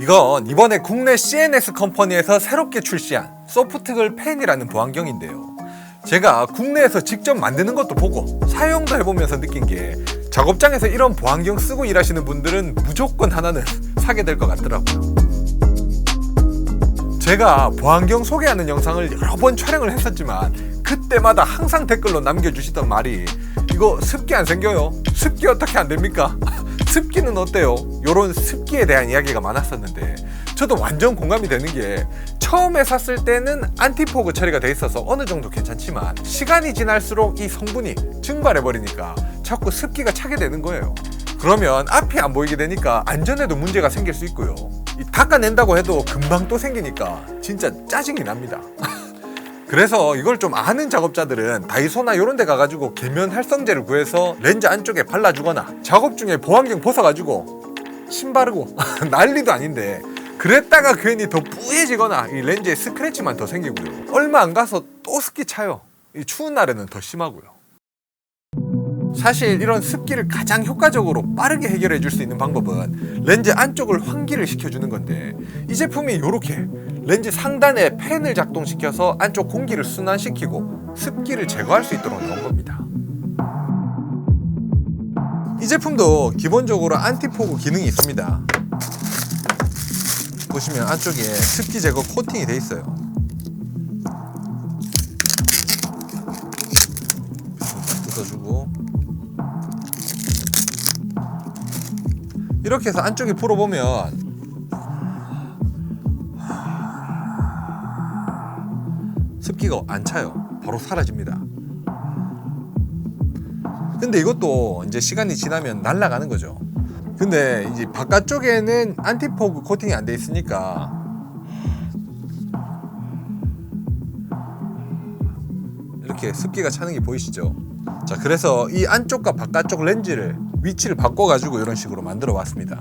이건 이번에 국내 CNS 컴퍼니에서 새롭게 출시한 소프트글 펜이라는 보안경인데요. 제가 국내에서 직접 만드는 것도 보고 사용도 해보면서 느낀 게 작업장에서 이런 보안경 쓰고 일하시는 분들은 무조건 하나는 사게 될 것 같더라고요. 제가 보안경 소개하는 영상을 여러 번 촬영을 했었지만 그때마다 항상 댓글로 남겨주시던 말이 이거 습기 안 생겨요? 습기 어떻게 안 됩니까? 습기는 어때요? 요런 습기에 대한 이야기가 많았었는데 저도 완전 공감이 되는 게 처음에 샀을 때는 안티포그 처리가 돼 있어서 어느 정도 괜찮지만 시간이 지날수록 이 성분이 증발해 버리니까 자꾸 습기가 차게 되는 거예요. 그러면 앞이 안 보이게 되니까 안전에도 문제가 생길 수 있고요. 이 닦아낸다고 해도 금방 또 생기니까 진짜 짜증이 납니다. 그래서 이걸 좀 아는 작업자들은 다이소나 이런 데 가가지고 계면 활성제를 구해서 렌즈 안쪽에 발라주거나 작업 중에 보안경 벗어가지고 침 바르고 난리도 아닌데 그랬다가 괜히 더 뿌얘지거나 이 렌즈에 스크래치만 더 생기고요. 얼마 안 가서 또 습기 차요. 이 추운 날에는 더 심하고요. 사실 이런 습기를 가장 효과적으로 빠르게 해결해 줄 수 있는 방법은 렌즈 안쪽을 환기를 시켜주는 건데 이 제품이 이렇게 렌즈 상단에 팬을 작동시켜서 안쪽 공기를 순환시키고 습기를 제거할 수 있도록 나온 겁니다. 이 제품도 기본적으로 안티포그 기능이 있습니다. 보시면 안쪽에 습기 제거 코팅이 돼 있어요. 뜯어주고 이렇게 해서 안쪽에 풀어보면 습기가 안 차요. 바로 사라집니다. 근데 이것도 이제 시간이 지나면 날아가는 거죠. 근데 이제 바깥쪽에는 안티포그 코팅이 안 돼 있으니까 이렇게 습기가 차는 게 보이시죠? 자, 그래서 이 안쪽과 바깥쪽 렌즈를 위치를 바꿔 가지고 이런 식으로 만들어 왔습니다.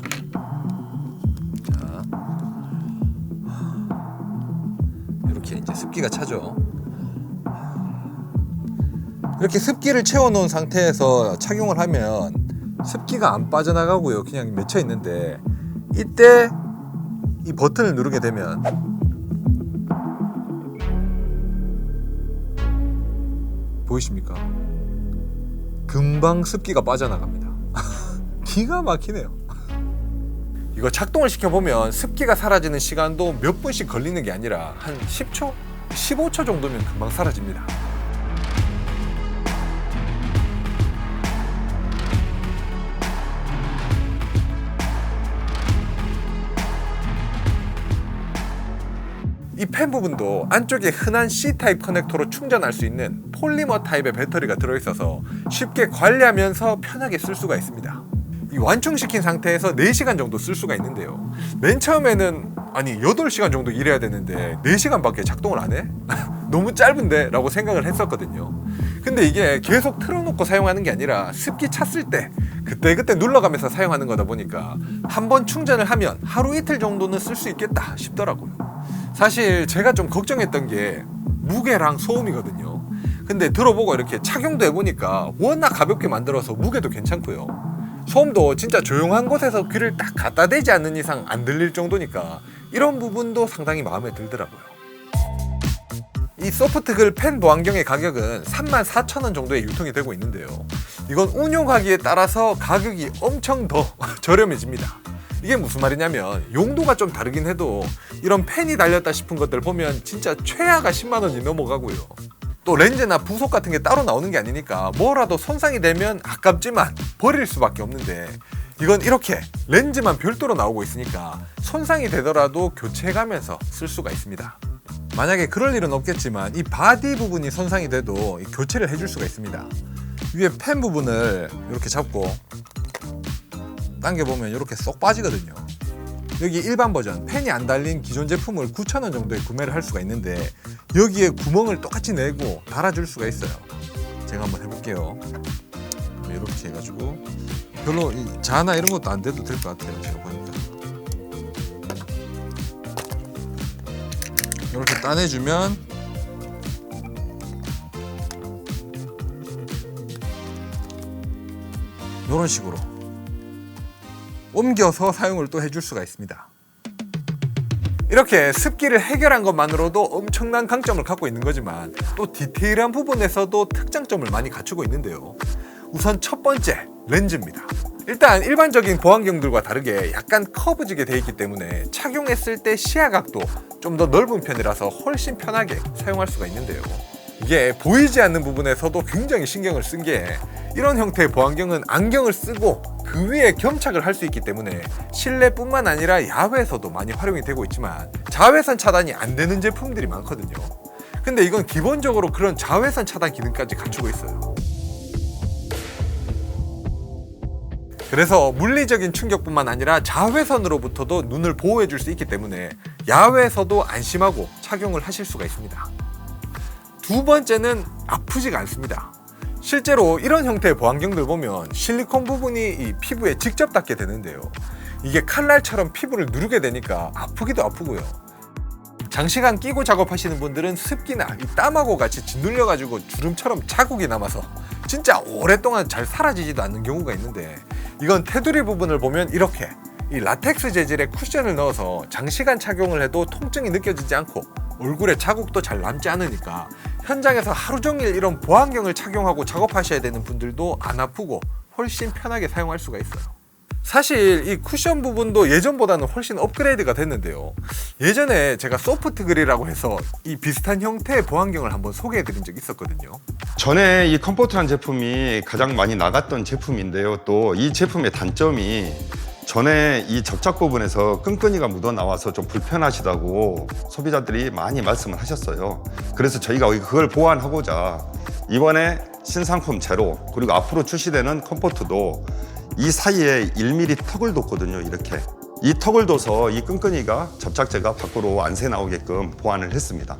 습기가 차죠. 이렇게 습기를 채워놓은 상태에서 착용을 하면 습기가 안 빠져나가고요. 그냥 맺혀 있는데 이때 이 버튼을 누르게 되면 보이십니까? 금방 습기가 빠져나갑니다. 기가 막히네요. 이거 작동을 시켜보면 습기가 사라지는 시간도 몇 분씩 걸리는 게 아니라 한 10초? 15초 정도면 금방 사라집니다. 이 펜 부분도 안쪽에 흔한 C타입 커넥터로 충전할 수 있는 폴리머 타입의 배터리가 들어있어서 쉽게 관리하면서 편하게 쓸 수가 있습니다. 이 완충시킨 상태에서 4시간 정도 쓸 수가 있는데요. 맨 처음에는 아니 8시간 정도 일해야 되는데 4시간밖에 작동을 안 해? 너무 짧은데? 라고 생각을 했었거든요. 근데 이게 계속 틀어놓고 사용하는 게 아니라 습기 찼을 때 그때 그때 눌러가면서 사용하는 거다 보니까 한 번 충전을 하면 하루 이틀 정도는 쓸 수 있겠다 싶더라고요. 사실 제가 좀 걱정했던 게 무게랑 소음이거든요. 근데 들어보고 이렇게 착용도 해보니까 워낙 가볍게 만들어서 무게도 괜찮고요. 소음도 진짜 조용한 곳에서 귀를 딱 갖다 대지 않는 이상 안 들릴 정도니까 이런 부분도 상당히 마음에 들더라고요. 이 소프트 글 펜 보안경의 가격은 34,000원 정도에 유통이 되고 있는데요. 이건 운용하기에 따라서 가격이 엄청 더 저렴해집니다. 이게 무슨 말이냐면 용도가 좀 다르긴 해도 이런 펜이 달렸다 싶은 것들 보면 진짜 최하가 10만 원이 넘어가고요. 또 렌즈나 부속 같은 게 따로 나오는 게 아니니까 뭐라도 손상이 되면 아깝지만 버릴 수밖에 없는데 이건 이렇게 렌즈만 별도로 나오고 있으니까 손상이 되더라도 교체해가면서 쓸 수가 있습니다. 만약에 그럴 일은 없겠지만 이 바디 부분이 손상이 돼도 이 교체를 해줄 수가 있습니다. 위에 펜 부분을 이렇게 잡고 당겨보면 이렇게 쏙 빠지거든요. 여기 일반 버전 펜이 안 달린 기존 제품을 9,000원 정도에 구매를 할 수가 있는데 여기에 구멍을 똑같이 내고 달아줄 수가 있어요. 제가 한번 해볼게요. 이렇게 해가지고 별로 이 자나 이런 것도 안 돼도 될 것 같아요. 제가 보니까 이렇게 따내주면 이런 식으로 옮겨서 사용을 또 해줄 수가 있습니다. 이렇게 습기를 해결한 것만으로도 엄청난 강점을 갖고 있는 거지만 또 디테일한 부분에서도 특장점을 많이 갖추고 있는데요. 우선 첫 번째, 렌즈입니다. 일단 일반적인 보안경들과 다르게 약간 커브지게 되어 있기 때문에 착용했을 때 시야각도 좀 더 넓은 편이라서 훨씬 편하게 사용할 수가 있는데요. 이게 보이지 않는 부분에서도 굉장히 신경을 쓴 게 이런 형태의 보안경은 안경을 쓰고 그 위에 gem착을 할 수 있기 때문에 실내뿐만 아니라 야외에서도 많이 활용이 되고 있지만 자외선 차단이 안 되는 제품들이 많거든요. 근데 이건 기본적으로 그런 자외선 차단 기능까지 갖추고 있어요. 그래서 물리적인 충격뿐만 아니라 자외선으로부터도 눈을 보호해 줄 수 있기 때문에 야외에서도 안심하고 착용을 하실 수가 있습니다. 두 번째는 아프지가 않습니다. 실제로 이런 형태의 보안경들 보면 실리콘 부분이 이 피부에 직접 닿게 되는데요. 이게 칼날처럼 피부를 누르게 되니까 아프기도 아프고요. 장시간 끼고 작업하시는 분들은 습기나 이 땀하고 같이 짓눌려가지고 주름처럼 자국이 남아서 진짜 오랫동안 잘 사라지지도 않는 경우가 있는데 이건 테두리 부분을 보면 이렇게 이 라텍스 재질의 쿠션을 넣어서 장시간 착용을 해도 통증이 느껴지지 않고 얼굴에 자국도 잘 남지 않으니까 현장에서 하루 종일 이런 보안경을 착용하고 작업하셔야 되는 분들도 안 아프고 훨씬 편하게 사용할 수가 있어요. 사실 이 쿠션 부분도 예전보다는 훨씬 업그레이드가 됐는데요. 예전에 제가 소프트 그릴이라고 해서 이 비슷한 형태의 보안경을 한번 소개해 드린 적이 있었거든요. 전에 이 컴포트란 제품이 가장 많이 나갔던 제품인데요. 또 이 제품의 단점이 전에 이 접착 부분에서 끈끈이가 묻어 나와서 좀 불편하시다고 소비자들이 많이 말씀을 하셨어요. 그래서 저희가 그걸 보완하고자 이번에 신상품 제로 그리고 앞으로 출시되는 컴포트도 이 사이에 1mm 턱을 뒀거든요. 이렇게 이 턱을 둬서 이 끈끈이가 접착제가 밖으로 안 새 나오게끔 보완을 했습니다.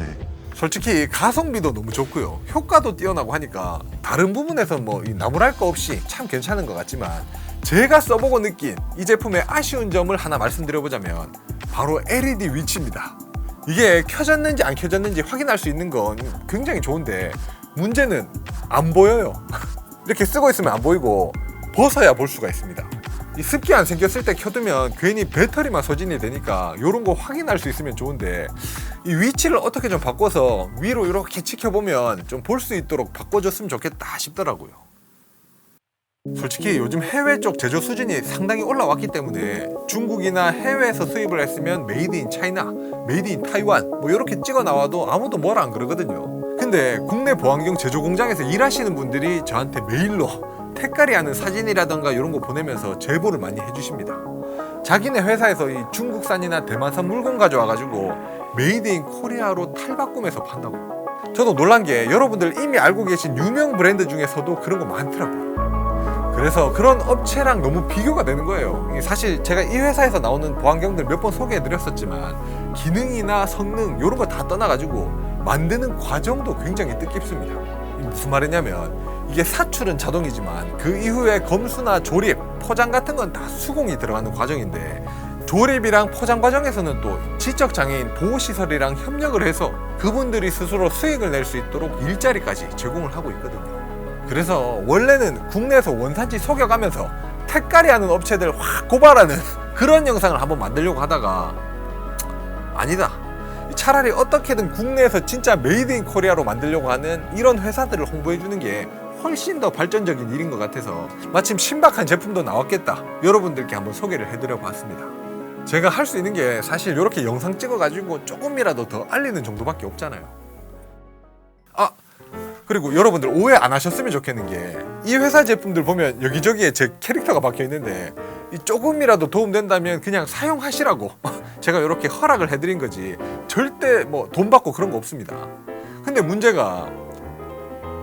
예. 솔직히 가성비도 너무 좋고요. 효과도 뛰어나고 하니까 다른 부분에서 뭐이 나무랄 거 없이 참 괜찮은 것 같지만 제가 써보고 느낀 이 제품의 아쉬운 점을 하나 말씀드려보자면 바로 LED 위치입니다. 이게 켜졌는지 안 켜졌는지 확인할 수 있는 건 굉장히 좋은데 문제는 안 보여요. 이렇게 쓰고 있으면 안 보이고 벗어야 볼 수가 있습니다. 이 습기 안 생겼을 때 켜두면 괜히 배터리만 소진이 되니까 이런 거 확인할 수 있으면 좋은데 이 위치를 어떻게 좀 바꿔서 위로 이렇게 지켜보면 좀 볼 수 있도록 바꿔줬으면 좋겠다 싶더라고요. 솔직히 요즘 해외 쪽 제조 수준이 상당히 올라왔기 때문에 중국이나 해외에서 수입을 했으면 메이드 인 차이나, 메이드 인 타이완 뭐 이렇게 찍어 나와도 아무도 뭐라 안 그러거든요. 근데 국내 보안경 제조 공장에서 일하시는 분들이 저한테 메일로 택깔이 하는 사진이라던가 이런 거 보내면서 제보를 많이 해주십니다. 자기네 회사에서 이 중국산이나 대만산 물건 가져와가지고 메이드 인 코리아로 탈바꿈해서 판다고. 저도 놀란 게 여러분들 이미 알고 계신 유명 브랜드 중에서도 그런 거 많더라고요. 그래서 그런 업체랑 너무 비교가 되는 거예요. 사실 제가 이 회사에서 나오는 보안경들 몇 번 소개해 드렸었지만 기능이나 성능 이런 거 다 떠나가지고 만드는 과정도 굉장히 뜻깊습니다. 무슨 말이냐면 이게 사출은 자동이지만 그 이후에 검수나 조립, 포장 같은 건 다 수공이 들어가는 과정인데 조립이랑 포장 과정에서는 또 지적 장애인 보호 시설이랑 협력을 해서 그분들이 스스로 수익을 낼 수 있도록 일자리까지 제공을 하고 있거든요. 그래서 원래는 국내에서 원산지 속여가면서 택가리 하는 업체들 확 고발하는 그런 영상을 한번 만들려고 하다가 아니다. 차라리 어떻게든 국내에서 진짜 메이드 인 코리아로 만들려고 하는 이런 회사들을 홍보해 주는 게 훨씬 더 발전적인 일인 것 같아서 마침 신박한 제품도 나왔겠다. 여러분들께 한번 소개를 해드려 봤습니다. 제가 할 수 있는 게 사실 이렇게 영상 찍어 가지고 조금이라도 더 알리는 정도밖에 없잖아요. 아, 그리고 여러분들 오해 안 하셨으면 좋겠는 게 이 회사 제품들 보면 여기저기에 제 캐릭터가 박혀 있는데 이 조금이라도 도움된다면 그냥 사용하시라고 제가 이렇게 허락을 해드린 거지 절대 뭐 돈 받고 그런 거 없습니다. 근데 문제가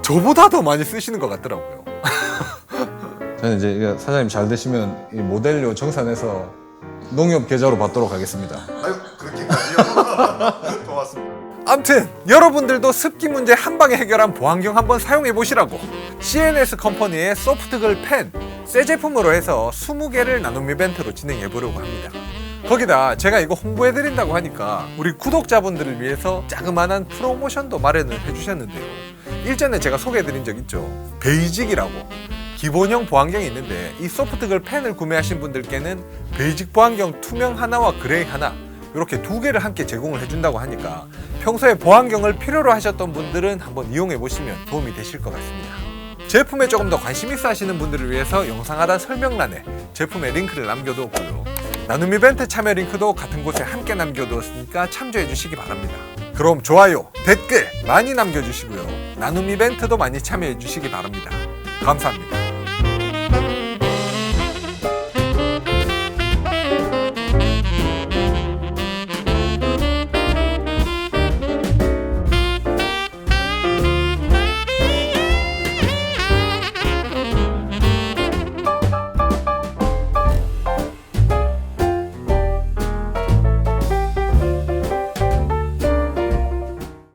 저보다 더 많이 쓰시는 것 같더라고요. 저는 이제 사장님 잘 되시면 이 모델료 정산해서 농협 계좌로 받도록 하겠습니다. 아유 그렇게까지요? 암튼 여러분들도 습기 문제 한 방에 해결한 보안경 한번 사용해 보시라고 CNS 컴퍼니의 소프트글 펜 새 제품으로 해서 20개를 나눔 이벤트로 진행해 보려고 합니다. 거기다 제가 이거 홍보해 드린다고 하니까 우리 구독자분들을 위해서 자그마한 프로모션도 마련을 해 주셨는데요. 일전에 제가 소개해 드린 적 있죠. 베이직이라고 기본형 보안경이 있는데 이 소프트글 펜을 구매하신 분들께는 베이직 보안경 투명 하나와 그레이 하나 이렇게 두 개를 함께 제공을 해준다고 하니까 평소에 보안경을 필요로 하셨던 분들은 한번 이용해 보시면 도움이 되실 것 같습니다. 제품에 조금 더 관심 있어 하시는 분들을 위해서 영상 하단 설명란에 제품의 링크를 남겨두었고요. 나눔 이벤트 참여 링크도 같은 곳에 함께 남겨두었으니까 참조해 주시기 바랍니다. 그럼 좋아요, 댓글 많이 남겨주시고요. 나눔 이벤트도 많이 참여해 주시기 바랍니다. 감사합니다.